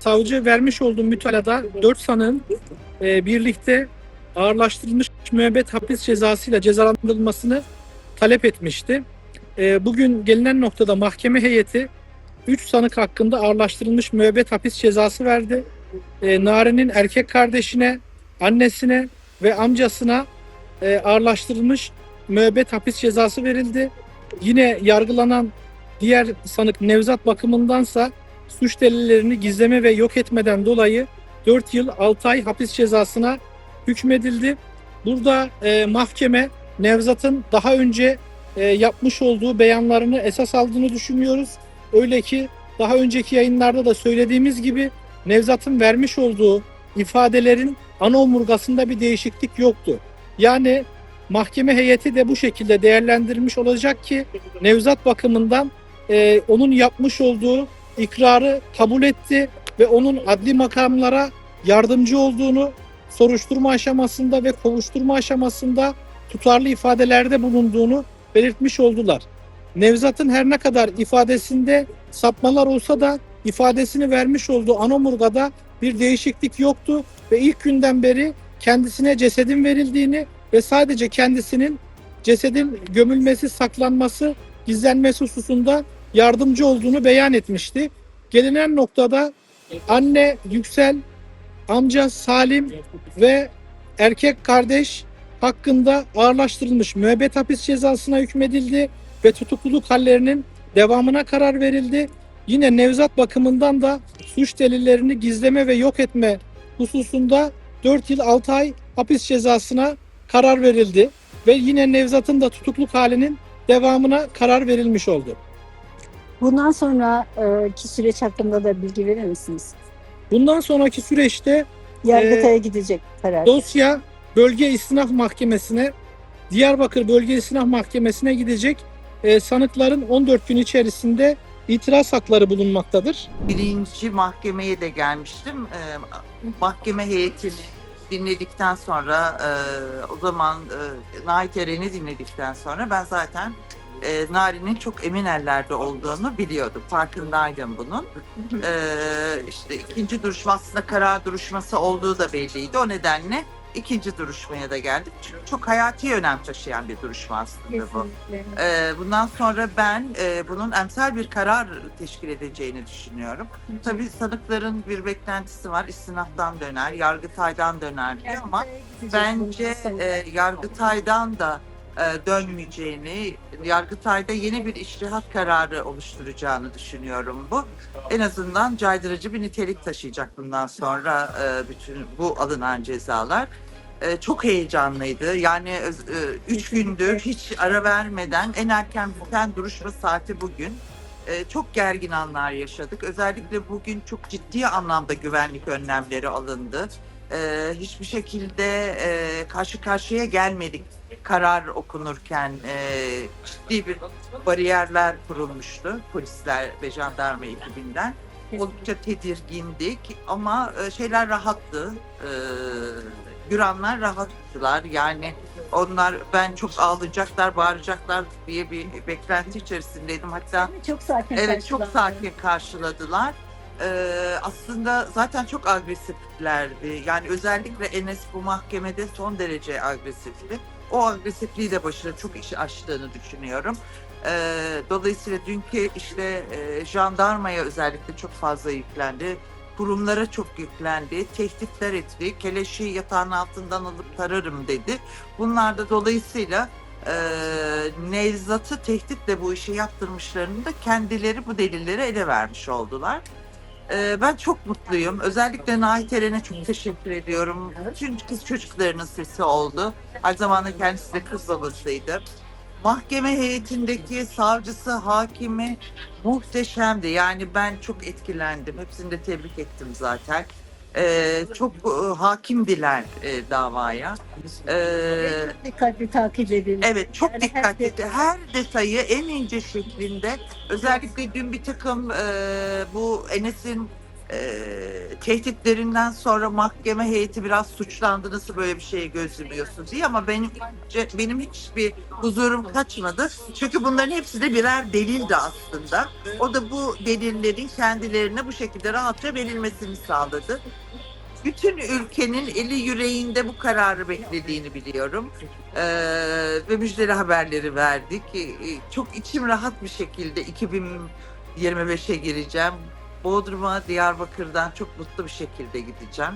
savcı vermiş olduğu mütalada 4 sanığın e, birlikte ağırlaştırılmış müebbet hapis cezasıyla cezalandırılmasını talep etmişti. E, bugün gelinen noktada mahkeme heyeti 3 sanık hakkında ağırlaştırılmış müebbet hapis cezası verdi. E, Nare'nin erkek kardeşine, annesine ve amcasına e, ağırlaştırılmış müebbet hapis cezası verildi. Yine yargılanan diğer sanık Nevzat bakımındansa suç delillerini gizleme ve yok etmeden dolayı 4 yıl 6 ay hapis cezasına hükmedildi. Burada e, mahkeme Nevzat'ın daha önce e, yapmış olduğu beyanlarını esas aldığını düşünüyoruz. Öyle ki daha önceki yayınlarda da söylediğimiz gibi Nevzat'ın vermiş olduğu ifadelerin ana omurgasında bir değişiklik yoktu. Yani mahkeme heyeti de bu şekilde değerlendirilmiş olacak ki Nevzat bakımından e, onun yapmış olduğu ikrarı kabul etti ve onun adli makamlara yardımcı olduğunu soruşturma aşamasında ve kovuşturma aşamasında tutarlı ifadelerde bulunduğunu belirtmiş oldular. Nevzat'ın her ne kadar ifadesinde sapmalar olsa da ifadesini vermiş olduğu anomurgada bir değişiklik yoktu ve ilk günden beri kendisine cesedin verildiğini ve sadece kendisinin cesedin gömülmesi, saklanması, gizlenmesi hususunda yardımcı olduğunu beyan etmişti. Gelinen noktada anne Yüksel, amca Salim ve erkek kardeş hakkında ağırlaştırılmış müebbet hapis cezasına hükmedildi ve tutukluluk hallerinin devamına karar verildi. Yine Nevzat bakımından da suç delillerini gizleme ve yok etme hususunda 4 yıl 6 ay hapis cezasına karar verildi ve yine Nevzat'ın da tutukluk halinin devamına karar verilmiş oldu. Bundan sonraki süreç hakkında da bilgi verir misiniz? Bundan sonraki süreçte Yargıtay'a gidecek karar. dosya Bölge İstinaf Mahkemesi'ne, Diyarbakır Bölge İstinaf Mahkemesi'ne gidecek. Ee, sanıkların 14 gün içerisinde itiraz hakları bulunmaktadır. birinci mahkemeye de gelmiştim. Ee, mahkeme heyetini dinledikten sonra e, o zaman e, Nait Eren'i dinledikten sonra ben zaten e, Nari'nin çok emin ellerde olduğunu biliyordum. Farkındaydım bunun. Ee, işte ikinci duruşma aslında karar duruşması olduğu da belliydi. O nedenle ikinci duruşmaya da geldik. Çünkü çok hayati önem taşıyan bir duruşma aslında bu. Kesinlikle. Ee, bundan sonra ben e, bunun emsal bir karar teşkil edeceğini düşünüyorum. Tabii sanıkların bir beklentisi var. İstinaftan döner, Yargıtay'dan döner diyor ama bence e, Yargıtay'dan da e, dönmeyeceğini, Yargıtay'da yeni bir iştihat kararı oluşturacağını düşünüyorum bu. En azından caydırıcı bir nitelik taşıyacak bundan sonra e, bütün bu alınan cezalar. E, çok heyecanlıydı. Yani e, üç gündür hiç ara vermeden en erken biten duruşma saati bugün. E, çok gergin anlar yaşadık. Özellikle bugün çok ciddi anlamda güvenlik önlemleri alındı. E, hiçbir şekilde e, karşı karşıya gelmedik karar okunurken e, ciddi bir bariyerler kurulmuştu polisler ve jandarma ekibinden. Oldukça tedirgindik ama e, şeyler rahattı. E, Güranlar rahattılar. Yani onlar ben çok ağlayacaklar, bağıracaklar diye bir beklenti içerisindeydim. Hatta Çok sakin Evet çok sakin karşıladılar. Ee, aslında zaten çok agresiflerdi. Yani özellikle Enes bu mahkemede son derece agresifti. O agresifliği de başına çok iş açtığını düşünüyorum. Ee, dolayısıyla dünkü işte e, jandarmaya özellikle çok fazla yüklendi. Kurumlara çok yüklendi. Tehditler etti. Keleşi yatağın altından alıp tararım dedi. Bunlar da dolayısıyla e, Nevzat'ı tehditle bu işi yaptırmışlarını da kendileri bu delilleri ele vermiş oldular. E, ben çok mutluyum. Özellikle Nahit Eren'e çok teşekkür ediyorum. Bütün kız çocuklarının sesi oldu. Aynı zamanda kendisi de kız babasıydı. Mahkeme heyetindeki savcısı, hakimi muhteşemdi. Yani ben çok etkilendim. Hepsini de tebrik ettim zaten. E, çok e, hakimdiler e, davaya. E, Çok dikkatli takip edildi. Evet çok Yani her dikkatli. Her detayı en ince şeklinde özellikle dün bir takım e, bu Enes'in e, tehditlerinden sonra mahkeme heyeti biraz suçlandı nasıl böyle bir şeye göz yumuyorsun diye ama benim benim hiçbir huzurum kaçmadı. Çünkü bunların hepsi de birer delildi aslında. O da bu delillerin kendilerine bu şekilde rahatça verilmesini sağladı. Bütün ülkenin eli yüreğinde bu kararı beklediğini biliyorum. Ee, ve müjdeli haberleri verdik. Ee, çok içim rahat bir şekilde 2025'e gireceğim. Bodrum'a, Diyarbakır'dan çok mutlu bir şekilde gideceğim.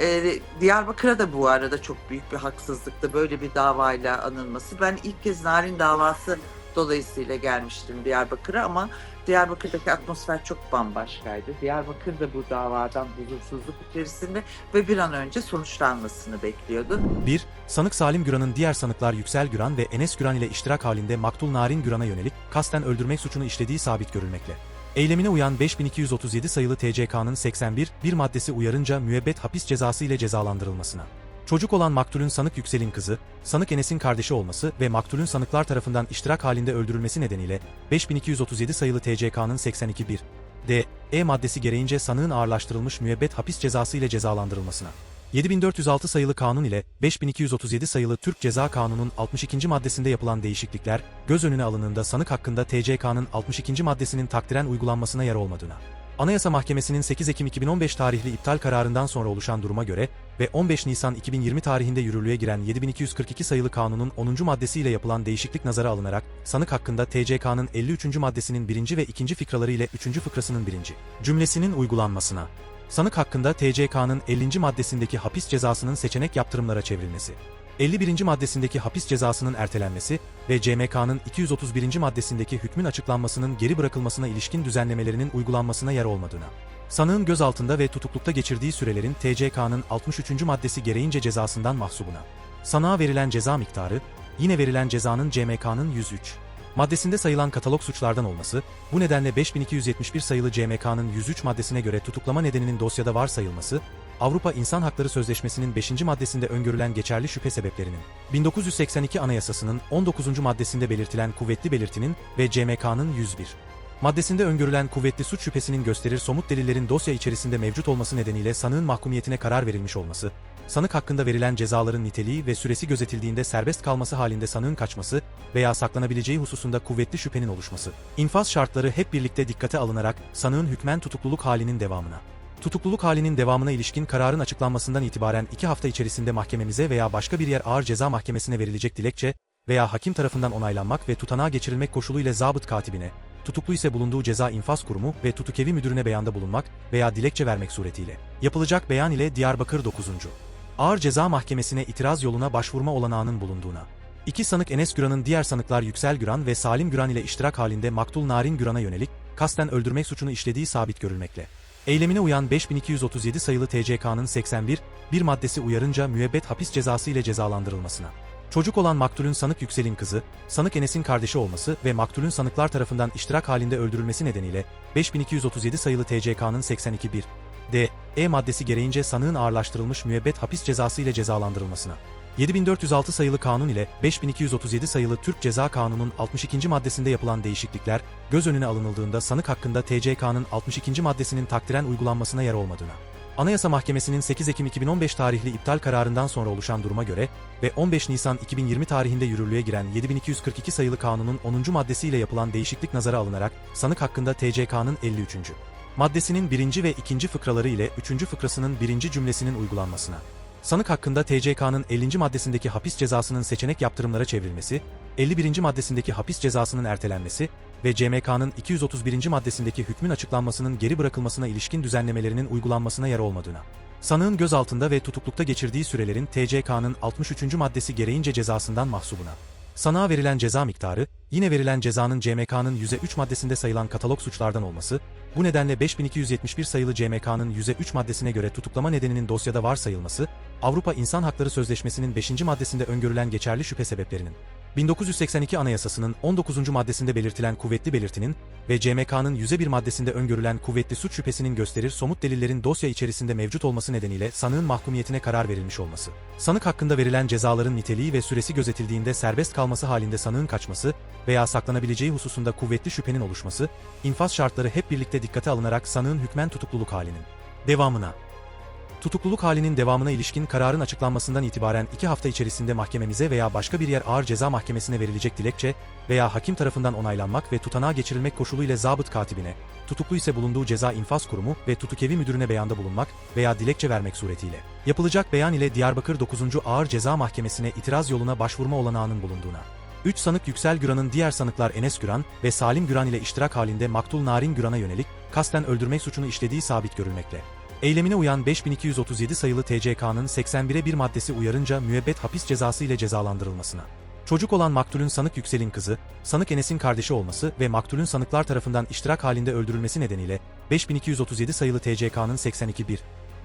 Ee, Diyarbakır'a da bu arada çok büyük bir haksızlıktı böyle bir davayla anılması. Ben ilk kez Narin davası dolayısıyla gelmiştim Diyarbakır'a ama Diyarbakır'daki atmosfer çok bambaşkaydı. Diyarbakır da bu davadan huzursuzluk içerisinde ve bir an önce sonuçlanmasını bekliyordu. 1. Sanık Salim Güran'ın diğer sanıklar Yüksel Güran ve Enes Güran ile iştirak halinde maktul Narin Güran'a yönelik kasten öldürmek suçunu işlediği sabit görülmekle. Eylemine uyan 5237 sayılı TCK'nın 81, bir maddesi uyarınca müebbet hapis cezası ile cezalandırılmasına. Çocuk olan maktulün sanık Yüksel'in kızı, sanık Enes'in kardeşi olması ve maktulün sanıklar tarafından iştirak halinde öldürülmesi nedeniyle 5237 sayılı TCK'nın 82.1 D, E maddesi gereğince sanığın ağırlaştırılmış müebbet hapis cezası ile cezalandırılmasına. 7406 sayılı kanun ile 5237 sayılı Türk Ceza Kanunu'nun 62. maddesinde yapılan değişiklikler, göz önüne alındığında sanık hakkında TCK'nın 62. maddesinin takdiren uygulanmasına yer olmadığına. Anayasa Mahkemesi'nin 8 Ekim 2015 tarihli iptal kararından sonra oluşan duruma göre ve 15 Nisan 2020 tarihinde yürürlüğe giren 7242 sayılı kanunun 10. maddesiyle yapılan değişiklik nazara alınarak, sanık hakkında TCK'nın 53. maddesinin 1. ve 2. fıkraları ile 3. fıkrasının 1. cümlesinin uygulanmasına, sanık hakkında TCK'nın 50. maddesindeki hapis cezasının seçenek yaptırımlara çevrilmesi, 51. maddesindeki hapis cezasının ertelenmesi ve CMK'nın 231. maddesindeki hükmün açıklanmasının geri bırakılmasına ilişkin düzenlemelerinin uygulanmasına yer olmadığına, sanığın gözaltında ve tutuklukta geçirdiği sürelerin TCK'nın 63. maddesi gereğince cezasından mahsubuna, sanığa verilen ceza miktarı, yine verilen cezanın CMK'nın 103 maddesinde sayılan katalog suçlardan olması, bu nedenle 5271 sayılı CMK'nın 103 maddesine göre tutuklama nedeninin dosyada varsayılması, Avrupa İnsan Hakları Sözleşmesi'nin 5. maddesinde öngörülen geçerli şüphe sebeplerinin, 1982 Anayasası'nın 19. maddesinde belirtilen kuvvetli belirtinin ve CMK'nın 101 maddesinde öngörülen kuvvetli suç şüphesinin gösterir somut delillerin dosya içerisinde mevcut olması nedeniyle sanığın mahkumiyetine karar verilmiş olması, sanık hakkında verilen cezaların niteliği ve süresi gözetildiğinde serbest kalması halinde sanığın kaçması veya saklanabileceği hususunda kuvvetli şüphenin oluşması, infaz şartları hep birlikte dikkate alınarak sanığın hükmen tutukluluk halinin devamına, tutukluluk halinin devamına ilişkin kararın açıklanmasından itibaren iki hafta içerisinde mahkememize veya başka bir yer ağır ceza mahkemesine verilecek dilekçe veya hakim tarafından onaylanmak ve tutanağa geçirilmek koşuluyla zabıt katibine, tutuklu ise bulunduğu ceza infaz kurumu ve tutukevi müdürüne beyanda bulunmak veya dilekçe vermek suretiyle. Yapılacak beyan ile Diyarbakır 9. Ağır Ceza Mahkemesi'ne itiraz yoluna başvurma olanağının bulunduğuna. İki sanık Enes Güran'ın diğer sanıklar Yüksel Güran ve Salim Güran ile iştirak halinde maktul Narin Güran'a yönelik kasten öldürmek suçunu işlediği sabit görülmekle. Eylemine uyan 5237 sayılı TCK'nın 81, bir maddesi uyarınca müebbet hapis cezası ile cezalandırılmasına. Çocuk olan maktulün sanık Yüksel'in kızı, sanık Enes'in kardeşi olması ve maktulün sanıklar tarafından iştirak halinde öldürülmesi nedeniyle 5237 sayılı TCK'nın 82.1 D, E maddesi gereğince sanığın ağırlaştırılmış müebbet hapis cezası ile cezalandırılmasına. 7406 sayılı kanun ile 5237 sayılı Türk Ceza Kanunu'nun 62. maddesinde yapılan değişiklikler, göz önüne alınıldığında sanık hakkında TCK'nın 62. maddesinin takdiren uygulanmasına yer olmadığına. Anayasa Mahkemesi'nin 8 Ekim 2015 tarihli iptal kararından sonra oluşan duruma göre ve 15 Nisan 2020 tarihinde yürürlüğe giren 7242 sayılı kanunun 10. maddesiyle yapılan değişiklik nazara alınarak sanık hakkında TCK'nın 53. maddesinin 1. ve 2. fıkraları ile 3. fıkrasının 1. cümlesinin uygulanmasına. Sanık hakkında TCK'nın 50. maddesindeki hapis cezasının seçenek yaptırımlara çevrilmesi, 51. maddesindeki hapis cezasının ertelenmesi ve CMK'nın 231. maddesindeki hükmün açıklanmasının geri bırakılmasına ilişkin düzenlemelerinin uygulanmasına yer olmadığına. Sanığın gözaltında ve tutuklukta geçirdiği sürelerin TCK'nın 63. maddesi gereğince cezasından mahsubuna. Sanığa verilen ceza miktarı, yine verilen cezanın CMK'nın %3 maddesinde sayılan katalog suçlardan olması, bu nedenle 5271 sayılı CMK'nın %3 maddesine göre tutuklama nedeninin dosyada varsayılması, Avrupa İnsan Hakları Sözleşmesi'nin 5. maddesinde öngörülen geçerli şüphe sebeplerinin 1982 Anayasası'nın 19. maddesinde belirtilen kuvvetli belirtinin ve CMK'nın 101 maddesinde öngörülen kuvvetli suç şüphesinin gösterir somut delillerin dosya içerisinde mevcut olması nedeniyle sanığın mahkumiyetine karar verilmiş olması. Sanık hakkında verilen cezaların niteliği ve süresi gözetildiğinde serbest kalması halinde sanığın kaçması veya saklanabileceği hususunda kuvvetli şüphenin oluşması, infaz şartları hep birlikte dikkate alınarak sanığın hükmen tutukluluk halinin devamına Tutukluluk halinin devamına ilişkin kararın açıklanmasından itibaren iki hafta içerisinde mahkememize veya başka bir yer ağır ceza mahkemesine verilecek dilekçe veya hakim tarafından onaylanmak ve tutanağa geçirilmek koşuluyla zabıt katibine, tutuklu ise bulunduğu ceza infaz kurumu ve tutukevi müdürüne beyanda bulunmak veya dilekçe vermek suretiyle yapılacak beyan ile Diyarbakır 9. Ağır Ceza Mahkemesi'ne itiraz yoluna başvurma olanağının bulunduğuna. 3 sanık Yüksel Güran'ın diğer sanıklar Enes Güran ve Salim Güran ile iştirak halinde maktul Narin Güran'a yönelik kasten öldürmek suçunu işlediği sabit görülmekle. Eylemine uyan 5237 sayılı TCK'nın 81'e 1 maddesi uyarınca müebbet hapis cezası ile cezalandırılmasına. Çocuk olan maktulün sanık Yüksel'in kızı, sanık Enes'in kardeşi olması ve maktulün sanıklar tarafından iştirak halinde öldürülmesi nedeniyle 5237 sayılı TCK'nın 82.1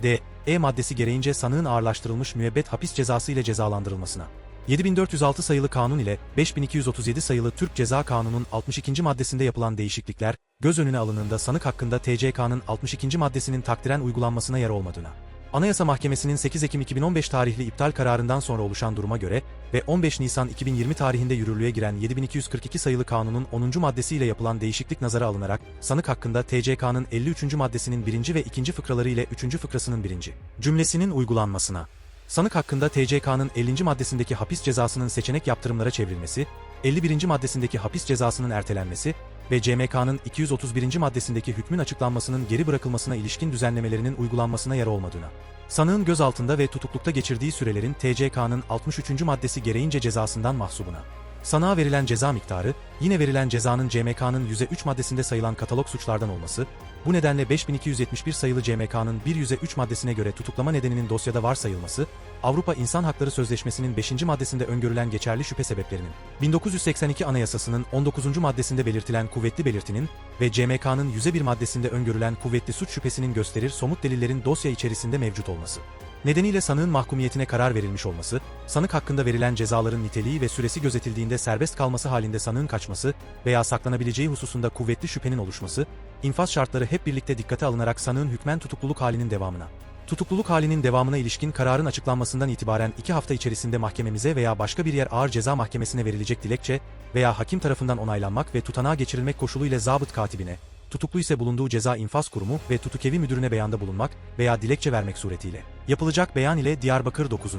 D, E maddesi gereğince sanığın ağırlaştırılmış müebbet hapis cezası ile cezalandırılmasına. 7406 sayılı kanun ile 5237 sayılı Türk Ceza Kanunu'nun 62. maddesinde yapılan değişiklikler, göz önüne alınında sanık hakkında TCK'nın 62. maddesinin takdiren uygulanmasına yer olmadığına. Anayasa Mahkemesi'nin 8 Ekim 2015 tarihli iptal kararından sonra oluşan duruma göre ve 15 Nisan 2020 tarihinde yürürlüğe giren 7242 sayılı kanunun 10. maddesiyle yapılan değişiklik nazara alınarak, sanık hakkında TCK'nın 53. maddesinin 1. ve 2. fıkraları ile 3. fıkrasının 1. cümlesinin uygulanmasına, sanık hakkında TCK'nın 50. maddesindeki hapis cezasının seçenek yaptırımlara çevrilmesi, 51. maddesindeki hapis cezasının ertelenmesi ve CMK'nın 231. maddesindeki hükmün açıklanmasının geri bırakılmasına ilişkin düzenlemelerinin uygulanmasına yer olmadığına, sanığın gözaltında ve tutuklukta geçirdiği sürelerin TCK'nın 63. maddesi gereğince cezasından mahsubuna, sanığa verilen ceza miktarı, yine verilen cezanın CMK'nın 103 maddesinde sayılan katalog suçlardan olması, bu nedenle 5271 sayılı CMK'nın 103 maddesine göre tutuklama nedeninin dosyada varsayılması, Avrupa İnsan Hakları Sözleşmesi'nin 5. maddesinde öngörülen geçerli şüphe sebeplerinin, 1982 Anayasası'nın 19. maddesinde belirtilen kuvvetli belirtinin ve CMK'nın 101 maddesinde öngörülen kuvvetli suç şüphesinin gösterir somut delillerin dosya içerisinde mevcut olması. Nedeniyle sanığın mahkumiyetine karar verilmiş olması, sanık hakkında verilen cezaların niteliği ve süresi gözetildiğinde serbest kalması halinde sanığın kaçması veya saklanabileceği hususunda kuvvetli şüphenin oluşması, infaz şartları hep birlikte dikkate alınarak sanığın hükmen tutukluluk halinin devamına. Tutukluluk halinin devamına ilişkin kararın açıklanmasından itibaren 2 hafta içerisinde mahkememize veya başka bir yer ağır ceza mahkemesine verilecek dilekçe veya hakim tarafından onaylanmak ve tutanağa geçirilmek koşuluyla zabıt katibine, tutuklu ise bulunduğu ceza infaz kurumu ve tutukevi müdürüne beyanda bulunmak veya dilekçe vermek suretiyle yapılacak beyan ile Diyarbakır 9.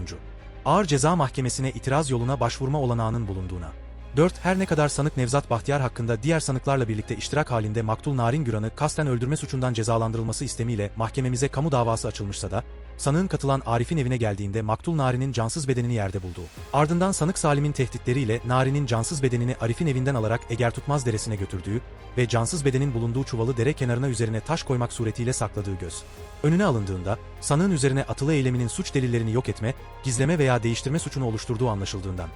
Ağır Ceza Mahkemesi'ne itiraz yoluna başvurma olanağının bulunduğuna. 4. Her ne kadar sanık Nevzat Bahtiyar hakkında diğer sanıklarla birlikte iştirak halinde maktul Narin Güran'ı kasten öldürme suçundan cezalandırılması istemiyle mahkememize kamu davası açılmışsa da, sanığın katılan Arif'in evine geldiğinde maktul Narin'in cansız bedenini yerde bulduğu. Ardından sanık Salim'in tehditleriyle Narin'in cansız bedenini Arif'in evinden alarak Eger Tutmaz Deresi'ne götürdüğü ve cansız bedenin bulunduğu çuvalı dere kenarına üzerine taş koymak suretiyle sakladığı göz. Önüne alındığında, sanığın üzerine atılı eyleminin suç delillerini yok etme, gizleme veya değiştirme suçunu oluşturduğu anlaşıldığından,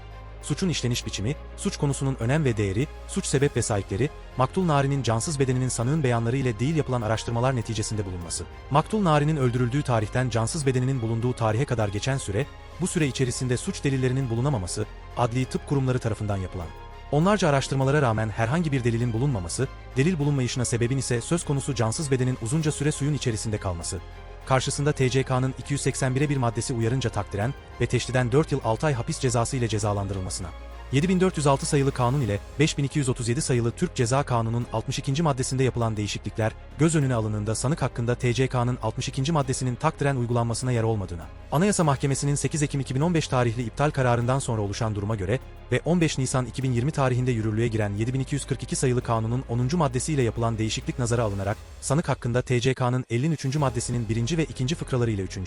suçun işleniş biçimi, suç konusunun önem ve değeri, suç sebep ve sahipleri, maktul Nari'nin cansız bedeninin sanığın beyanları ile değil yapılan araştırmalar neticesinde bulunması. Maktul Nari'nin öldürüldüğü tarihten cansız bedeninin bulunduğu tarihe kadar geçen süre, bu süre içerisinde suç delillerinin bulunamaması, adli tıp kurumları tarafından yapılan. Onlarca araştırmalara rağmen herhangi bir delilin bulunmaması, delil bulunmayışına sebebin ise söz konusu cansız bedenin uzunca süre suyun içerisinde kalması. Karşısında TCK'nın 281'e bir maddesi uyarınca takdiren ve teşriden 4 yıl 6 ay hapis cezası ile cezalandırılmasına. 7406 sayılı kanun ile 5237 sayılı Türk Ceza Kanunu'nun 62. maddesinde yapılan değişiklikler, göz önüne alınında sanık hakkında TCK'nın 62. maddesinin takdiren uygulanmasına yer olmadığına, Anayasa Mahkemesi'nin 8 Ekim 2015 tarihli iptal kararından sonra oluşan duruma göre ve 15 Nisan 2020 tarihinde yürürlüğe giren 7242 sayılı kanunun 10. maddesiyle yapılan değişiklik nazara alınarak, sanık hakkında TCK'nın 53. maddesinin 1. ve 2. fıkraları ile 3.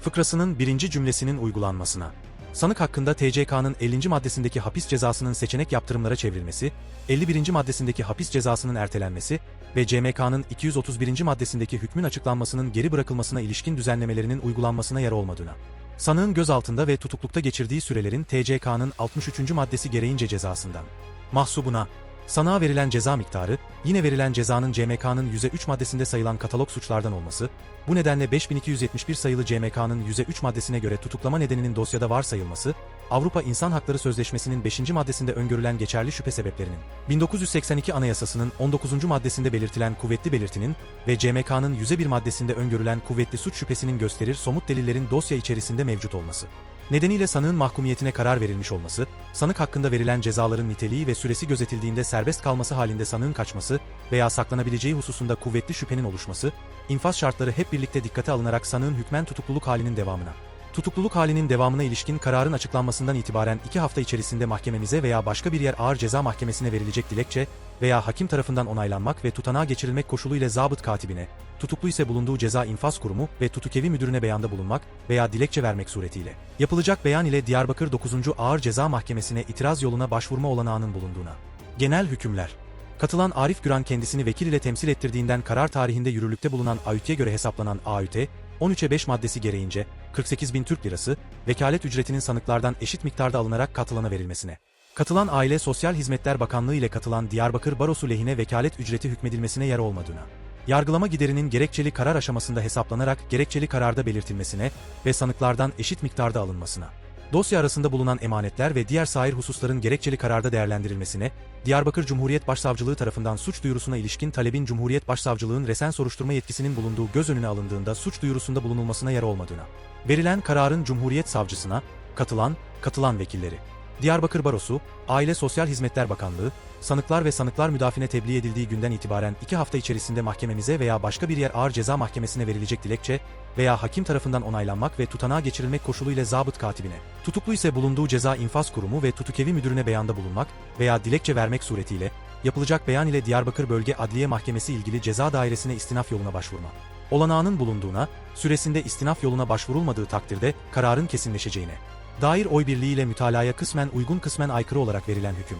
fıkrasının 1. cümlesinin uygulanmasına, Sanık hakkında TCK'nın 50. maddesindeki hapis cezasının seçenek yaptırımlara çevrilmesi, 51. maddesindeki hapis cezasının ertelenmesi ve CMK'nın 231. maddesindeki hükmün açıklanmasının geri bırakılmasına ilişkin düzenlemelerinin uygulanmasına yer olmadığına. Sanığın gözaltında ve tutuklukta geçirdiği sürelerin TCK'nın 63. maddesi gereğince cezasından. Mahsubuna, sanığa verilen ceza miktarı, yine verilen cezanın CMK'nın 103 maddesinde sayılan katalog suçlardan olması, bu nedenle 5271 sayılı CMK'nın 103 maddesine göre tutuklama nedeninin dosyada varsayılması, Avrupa İnsan Hakları Sözleşmesi'nin 5. maddesinde öngörülen geçerli şüphe sebeplerinin, 1982 Anayasası'nın 19. maddesinde belirtilen kuvvetli belirtinin ve CMK'nın 101 maddesinde öngörülen kuvvetli suç şüphesinin gösterir somut delillerin dosya içerisinde mevcut olması. Nedeniyle sanığın mahkumiyetine karar verilmiş olması, sanık hakkında verilen cezaların niteliği ve süresi gözetildiğinde serbest kalması halinde sanığın kaçması veya saklanabileceği hususunda kuvvetli şüphenin oluşması, infaz şartları hep birlikte dikkate alınarak sanığın hükmen tutukluluk halinin devamına, tutukluluk halinin devamına ilişkin kararın açıklanmasından itibaren 2 hafta içerisinde mahkememize veya başka bir yer ağır ceza mahkemesine verilecek dilekçe veya hakim tarafından onaylanmak ve tutanağa geçirilmek koşuluyla zabıt katibine, tutuklu ise bulunduğu ceza infaz kurumu ve tutukevi müdürüne beyanda bulunmak veya dilekçe vermek suretiyle yapılacak beyan ile Diyarbakır 9. Ağır Ceza Mahkemesi'ne itiraz yoluna başvurma olanağının bulunduğuna. Genel hükümler Katılan Arif Güran kendisini vekil ile temsil ettirdiğinden karar tarihinde yürürlükte bulunan AÜT'ye göre hesaplanan AÜT, 13'e 5 maddesi gereğince 48 bin Türk lirası, vekalet ücretinin sanıklardan eşit miktarda alınarak katılana verilmesine. Katılan Aile Sosyal Hizmetler Bakanlığı ile katılan Diyarbakır Barosu lehine vekalet ücreti hükmedilmesine yer olmadığına. Yargılama giderinin gerekçeli karar aşamasında hesaplanarak gerekçeli kararda belirtilmesine ve sanıklardan eşit miktarda alınmasına. Dosya arasında bulunan emanetler ve diğer sair hususların gerekçeli kararda değerlendirilmesine, Diyarbakır Cumhuriyet Başsavcılığı tarafından suç duyurusuna ilişkin talebin Cumhuriyet Başsavcılığın resen soruşturma yetkisinin bulunduğu göz önüne alındığında suç duyurusunda bulunulmasına yer olmadığına. Verilen kararın Cumhuriyet Savcısına, katılan, katılan vekilleri, Diyarbakır Barosu, Aile Sosyal Hizmetler Bakanlığı, sanıklar ve sanıklar müdafine tebliğ edildiği günden itibaren 2 hafta içerisinde mahkememize veya başka bir yer ağır ceza mahkemesine verilecek dilekçe veya hakim tarafından onaylanmak ve tutanağa geçirilmek koşuluyla zabıt katibine, tutuklu ise bulunduğu ceza infaz kurumu ve tutukevi müdürüne beyanda bulunmak veya dilekçe vermek suretiyle, yapılacak beyan ile Diyarbakır Bölge Adliye Mahkemesi ilgili ceza dairesine istinaf yoluna başvurma. Olanağının bulunduğuna, süresinde istinaf yoluna başvurulmadığı takdirde kararın kesinleşeceğine dair oy birliğiyle mütalaya kısmen uygun kısmen aykırı olarak verilen hüküm.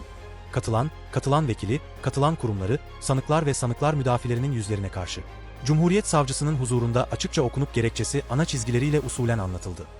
Katılan, katılan vekili, katılan kurumları, sanıklar ve sanıklar müdafilerinin yüzlerine karşı. Cumhuriyet Savcısının huzurunda açıkça okunup gerekçesi ana çizgileriyle usulen anlatıldı.